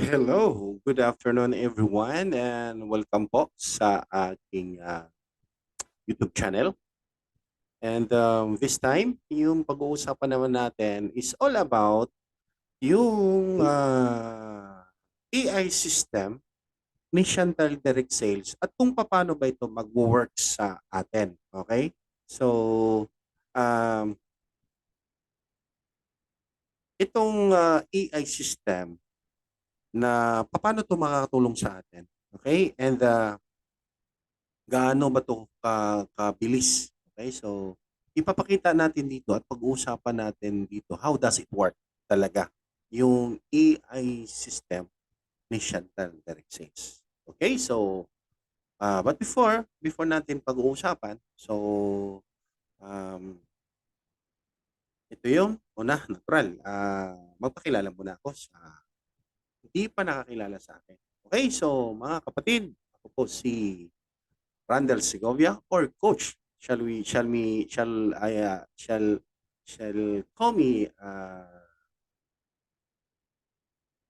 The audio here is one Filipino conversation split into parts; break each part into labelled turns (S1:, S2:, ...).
S1: Hello, good afternoon everyone and welcome po sa aking ah, YouTube channel. And um, this time, yung pag-uusapan naman natin is all about yung ah, AI system ni Chantal Direct Sales at kung paano ba ito mag-work sa atin. Okay? So, um, itong ah, AI system na paano ito makakatulong sa atin. Okay? And uh, gaano ba ito ka, kabilis? Okay? So, ipapakita natin dito at pag-uusapan natin dito how does it work talaga yung AI system ni Chantal Sales. Okay? So, uh, but before, before natin pag-uusapan, so, um, ito yung una, natural. Uh, magpakilala muna ako sa hindi pa nakakilala sa akin. Okay, so mga kapatid, ako po si Randall Segovia or Coach. Shall we, shall me, shall I, uh, shall, shall call me uh,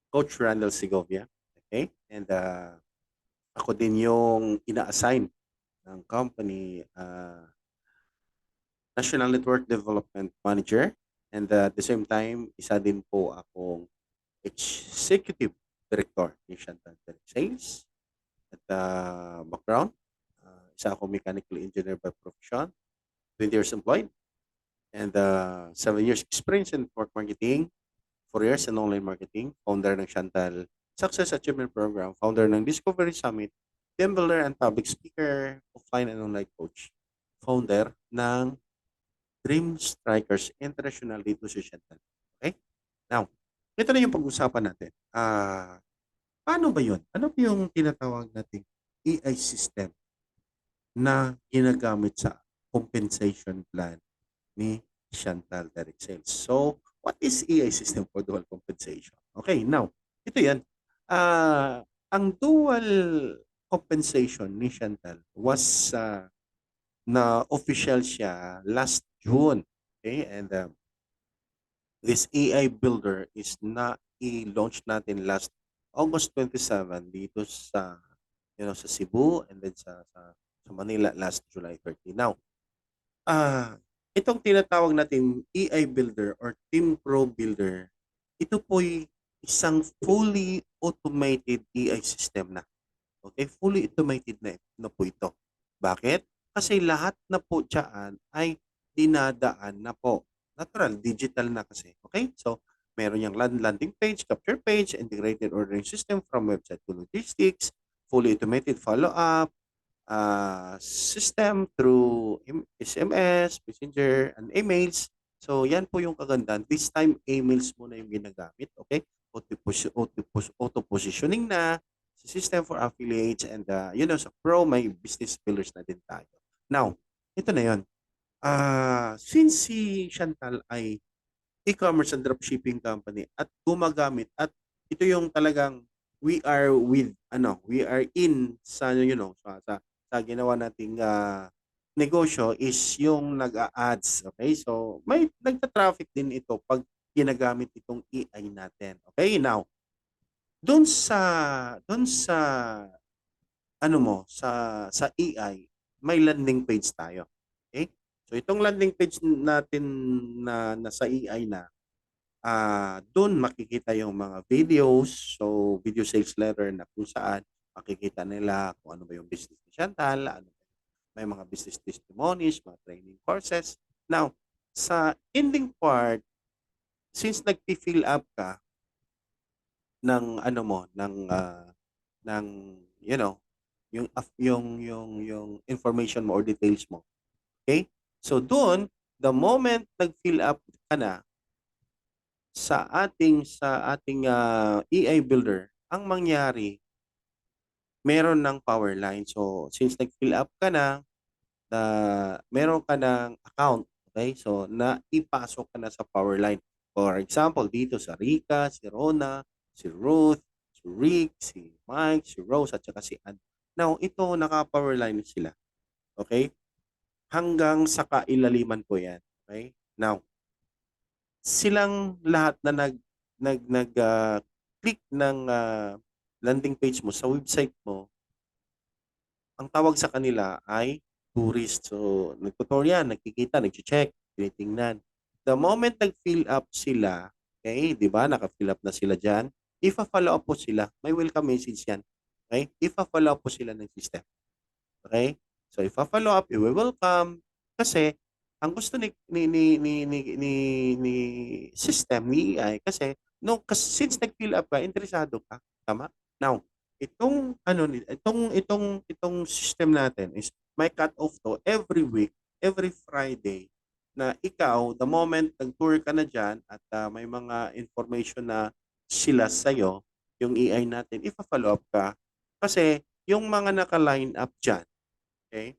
S1: Coach Randall Segovia. Okay, and uh, ako din yung ina-assign ng company uh, National Network Development Manager. And uh, at the same time, isa din po akong Executive Director ni Direct Sales. At uh, background, uh, isa ako mechanical engineer by profession, 20 years employed, and uh, 7 years experience in network marketing, 4 years in online marketing, founder ng Chantal Success Achievement Program, founder ng Discovery Summit, team builder and public speaker, offline and online coach, founder ng Dream Strikers International dito si Chantal. Okay? Now, ito na yung pag-usapan natin. Ah, paano ba 'yun? Ano ba yung tinatawag nating AI system na ginagamit sa compensation plan ni Chantal Direct Sales? So, what is AI system for dual compensation? Okay, now, ito 'yan. Ah, ang dual compensation ni Chantal was uh, na official siya last June. Okay, and um, this AI builder is na i-launch natin last August 27 dito sa you know sa Cebu and then sa sa, sa Manila last July 30. Now, ah itong tinatawag natin AI builder or Team Pro builder, ito po'y isang fully automated AI system na. Okay, fully automated na, na po ito. Bakit? Kasi lahat na po diyan ay dinadaan na po natural, digital na kasi. Okay? So, meron yung landing page, capture page, integrated ordering system from website to logistics, fully automated follow-up, uh, system through SMS, Messenger, and emails. So, yan po yung kagandahan. This time, emails muna yung ginagamit. Okay? Auto-positioning na, system for affiliates, and uh, you know, sa Pro, may business builders na din tayo. Now, ito na yon Ah, since si Chantal ay e-commerce and dropshipping company at gumagamit at ito yung talagang we are with ano, we are in sa you know sa sa, sa ginawa nating uh, negosyo is yung nag-ads. Okay? So, may nagta-traffic din ito pag ginagamit itong AI natin. Okay? Now, doon sa doon sa ano mo sa sa AI, may landing page tayo. So itong landing page natin na nasa AI na, ah, doon makikita yung mga videos, so video sales letter na kung saan makikita nila kung ano ba yung business ni Chantal, ano may mga business testimonies, mga training courses. Now, sa ending part, since nagpi-fill up ka ng ano mo, ng uh, ng you know, yung yung yung yung information mo or details mo. Okay? So doon, the moment nag-fill up ka na sa ating sa ating uh, ah, EI builder, ang mangyari meron ng power line. So since nag-fill up ka na, na meron ka ng account, okay? So na ipasok ka na sa power line. For example, dito sa Rika, si Rona, si Ruth, si Rick, si Mike, si Rose, at saka si Ann. Now, ito naka-power line sila. Okay? Hanggang sa kailaliman po yan. Okay? Now, silang lahat na nag nag nag uh, pag-click ng ah, landing page mo sa website mo, ang tawag sa kanila ay tourist. So, nagtutour yan, nagkikita, nag-check, tinitingnan. The moment nag-fill up sila, okay, di ba, naka-fill up na sila dyan, if follow up po sila, may welcome message yan. Okay? If follow up po sila ng system. Okay? So, if follow up, you will welcome. Kasi, ang gusto ni ni ni ni ni, ni, ni system ni AI kasi no kasi since nag-fill up ka, interesado ka, tama? Now, itong ano itong itong itong system natin is may cut off to every week, every Friday na ikaw the moment nag-tour ka na diyan at ah, may mga information na sila sa yung AI natin, ifa-follow up ka kasi yung mga naka-line up diyan, okay?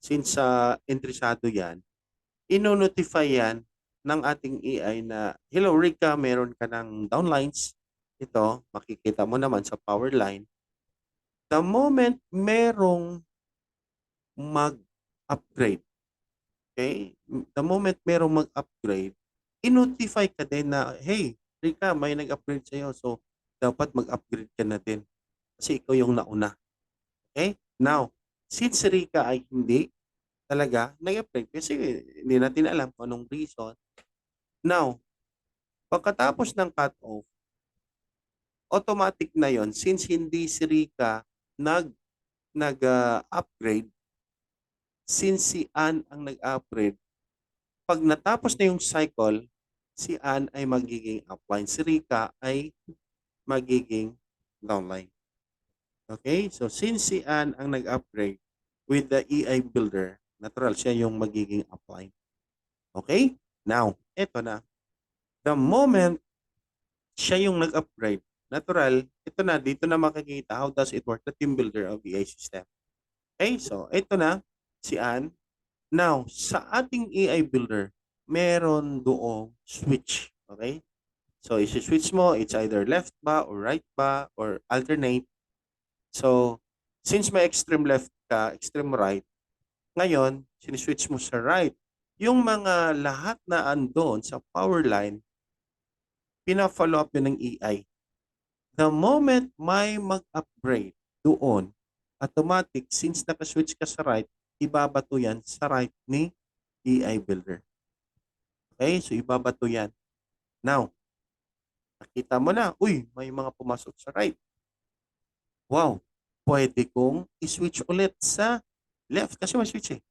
S1: Since sa interesado 'yan, ino-notify yan ng ating AI na, Hello Rika, meron ka ng downlines. Ito, makikita mo naman sa power line. The moment merong mag-upgrade, okay? The moment merong mag-upgrade, i-notify ka din na, hey, Rika, may nag-upgrade sa'yo. So, dapat mag-upgrade ka na din. Kasi ikaw yung nauna. Okay? Now, since Rika ay hindi talaga nag-upgrade kasi hindi natin alam kung anong reason. Now, pagkatapos ng cut-off, automatic na yon since hindi si Rika nag nag-upgrade, since si Ann ang nag-upgrade, pag natapos na yung cycle, si Ann ay magiging upline. Si Rika ay magiging downline. Okay? So, since si Ann ang nag-upgrade with the EI builder, natural siya yung magiging upline. Okay? Now, eto na. The moment siya yung nag-upgrade, natural, ito na, dito na makikita how does it work, the team builder of EI system. Okay? So, ito na, si Ann. Now, sa ating AI builder, meron doong switch. Okay? So, isi-switch mo, it's either left ba or right ba or alternate. So, since may extreme left ka, extreme right, ngayon, siniswitch mo sa right. Yung mga lahat na andon sa power line, pina-follow up yun ng AI. The moment may mag-upgrade doon, automatic, since nakaswitch ka sa right, ibabato yan sa right ni AI Builder. Okay? So, ibabato yan. Now, nakita mo na, uy, may mga pumasok sa right. Wow, pwede kong i-switch ulit sa left kasi may switch eh.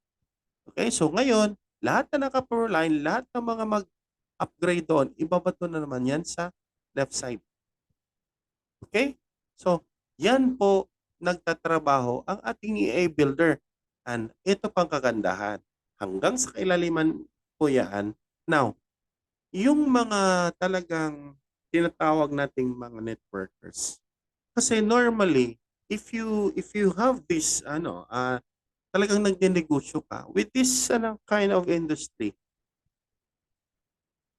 S1: Okay, so ngayon, lahat na naka-power line, lahat ng mga mag-upgrade doon, ibabato na naman yan sa left side. Okay? So, yan po nagtatrabaho ang ating EA builder. And ito pang kagandahan. Hanggang sa kailaliman po yan. Now, yung mga talagang tinatawag nating mga networkers. Kasi normally, if you if you have this ano, ah talagang nagnenegosyo ka with this ano, kind of industry,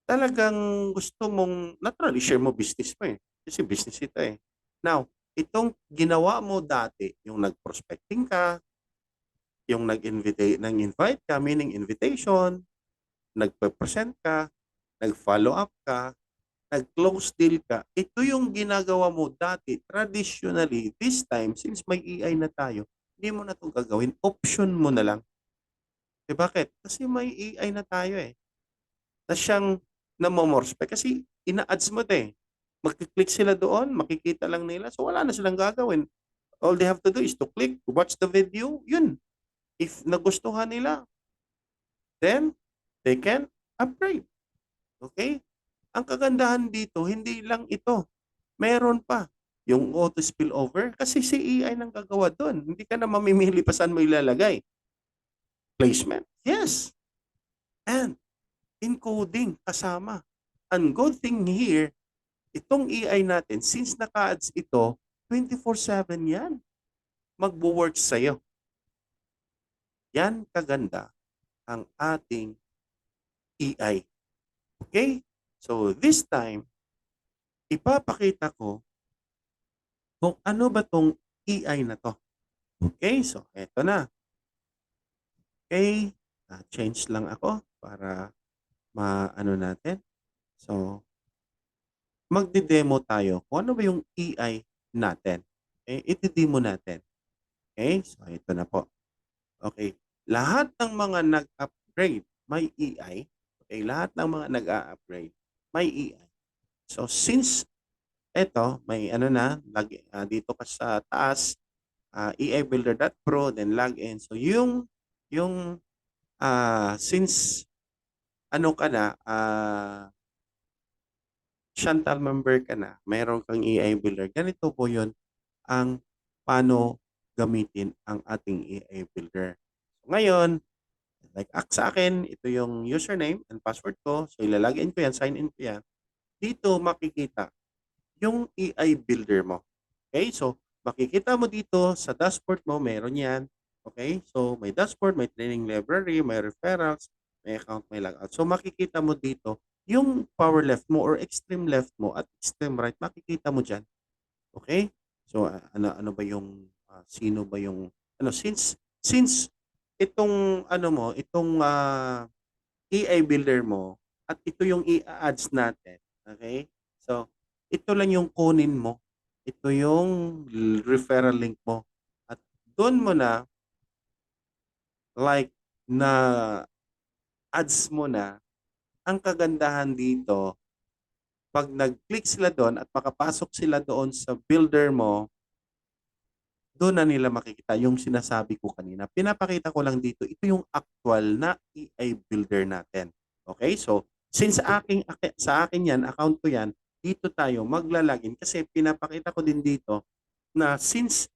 S1: talagang gusto mong, naturally, share mo business mo eh. Kasi business ito eh. Now, itong ginawa mo dati, yung nag-prospecting ka, yung nag-invite, nang-invite ka, meaning invitation, nagpe-present ka, nag-follow up ka, nag-close deal ka, ito yung ginagawa mo dati, traditionally, this time, since may EI na tayo, hindi mo na itong gagawin. Option mo na lang. Eh bakit? Kasi may AI na tayo eh. Na siyang namomorspec. Kasi ina-ads mo ito eh. Magkiklik sila doon, makikita lang nila. So wala na silang gagawin. All they have to do is to click, watch the video, yun. If nagustuhan nila, then they can upgrade. Okay? Ang kagandahan dito, hindi lang ito. Meron pa yung auto spillover kasi si AI nang gagawa doon. Hindi ka na mamimili pa saan mo ilalagay. Placement. Yes. And encoding kasama. Ang good thing here, itong AI natin, since naka-ads ito, 24-7 yan. Magwo-work sa'yo. Yan kaganda ang ating AI. Okay? So this time, ipapakita ko kung ano ba tong EI na to. Okay, so eto na. Okay, uh, change lang ako para maano natin. So, magde-demo tayo kung ano ba yung EI natin. Okay, iti-demo natin. Okay, so ito na po. Okay, lahat ng mga nag-upgrade may EI. Okay, lahat ng mga nag-a-upgrade may EI. So since eto may ano na lagi, ah, dito ka sa taas uh, eibuilder.pro then login. So yung yung ah, since ano ka na ah, Chantal member ka na, mayroon kang EI builder. Ganito po 'yon ang paano gamitin ang ating EI builder. So, ngayon, like ak sa akin, ito yung username and password ko. So ilalagin ko yan, sign in ko yan. Dito makikita yung EI builder mo. Okay? So makikita mo dito sa dashboard mo, meron yan. Okay? So may dashboard, may training library, may referrals, may account, may logout. So makikita mo dito yung power left mo or extreme left mo at extreme right, makikita mo dyan. Okay? So, ano, ano ba yung, uh, sino ba yung, ano, since, since itong, ano mo, itong uh, EI builder mo, at ito yung i-ads natin, okay? So, ito lang yung kunin mo. Ito yung referral link mo. At doon mo na, like, na ads mo na ang kagandahan dito, pag nag-click sila doon at makapasok sila doon sa builder mo, doon na nila makikita yung sinasabi ko kanina. Pinapakita ko lang dito, ito yung actual na EI builder natin. Okay? So, since aking, sa akin yan, account ko yan, dito tayo maglalagin kasi pinapakita ko din dito na since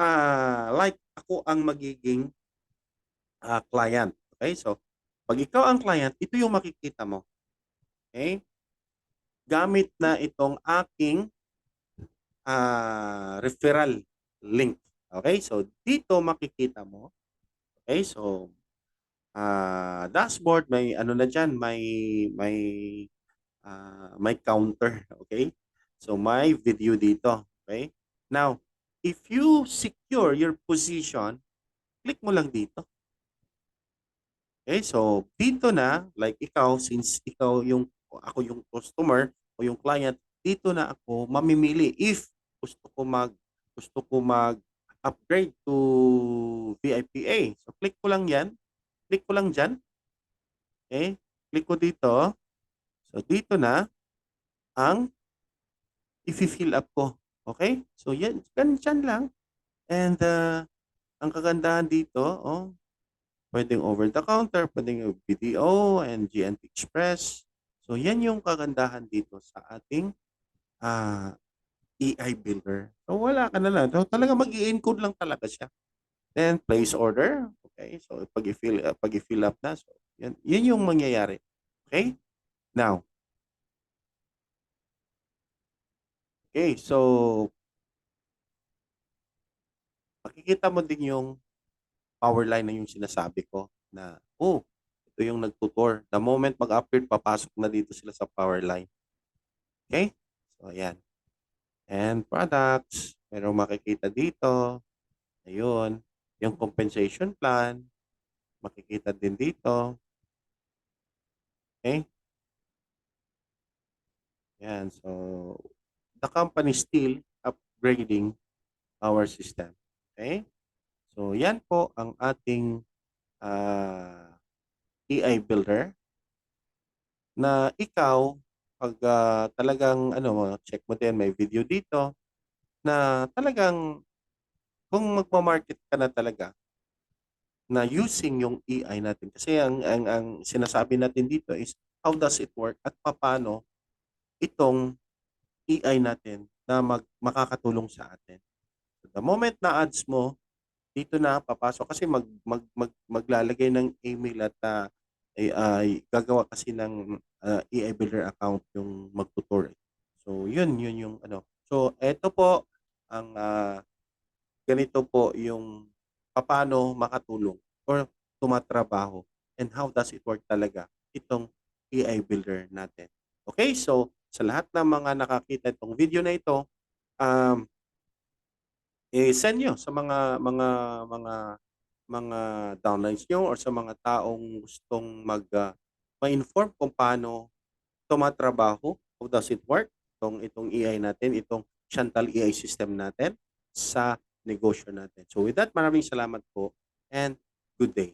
S1: uh, like ako ang magiging uh, client. Okay? So, pag ikaw ang client, ito yung makikita mo. Okay? Gamit na itong aking uh, referral link. Okay? So, dito makikita mo. Okay? So, uh, dashboard, may ano na dyan, may, may, uh, may counter. Okay? So, may video dito. Okay? Now, if you secure your position, click mo lang dito. Okay, so dito na, like ikaw, since ikaw yung, ako yung customer o yung client, dito na ako mamimili if gusto ko mag, gusto ko mag upgrade to VIPA. So click ko lang yan. Click ko lang dyan. Okay, click ko dito. So dito na ang i-fill up ko. Okay? So yan, ganyan lang. And uh, ang kagandahan dito, oh, Pwedeng over the counter, pwedeng BDO and GNT Express. So yan yung kagandahan dito sa ating uh, EI builder. So wala ka na lang. So, talaga mag encode lang talaga siya. Then place order. Okay? So pag i-fill uh, pag i-fill up na, so yan, yan yung mangyayari. Okay? Now, Okay, so makikita mo din yung power line na yung sinasabi ko na, oh, ito yung nagtutor. The moment mag-upgrade, papasok na dito sila sa power line. Okay? So, ayan. And products, meron makikita dito. Ayun. Yung compensation plan, makikita din dito. Okay? Yan. So, the company still upgrading our system. Okay? So, yan po ang ating uh, ah, AI builder na ikaw pag uh, talagang ano check mo din may video dito na talagang kung magma-market ka na talaga na using yung AI natin kasi ang, ang ang sinasabi natin dito is how does it work at paano itong AI natin na mag, makakatulong sa atin. So the moment na ads mo dito na papasok kasi mag, mag, mag maglalagay ng email at uh, ay, ay gagawa kasi ng uh, AI builder account yung magtutor. So yun yun yung ano. So eto po ang uh, ganito po yung paano makatulong or tumatrabaho and how does it work talaga itong AI builder natin. Okay, so sa lahat ng mga nakakita itong video na ito, um, i-send nyo sa mga mga mga mga downlines nyo or sa mga taong gustong mag uh, ma-inform kung paano tumatrabaho, how does it work, itong itong AI natin, itong Chantal AI system natin sa negosyo natin. So with that, maraming salamat po and good day.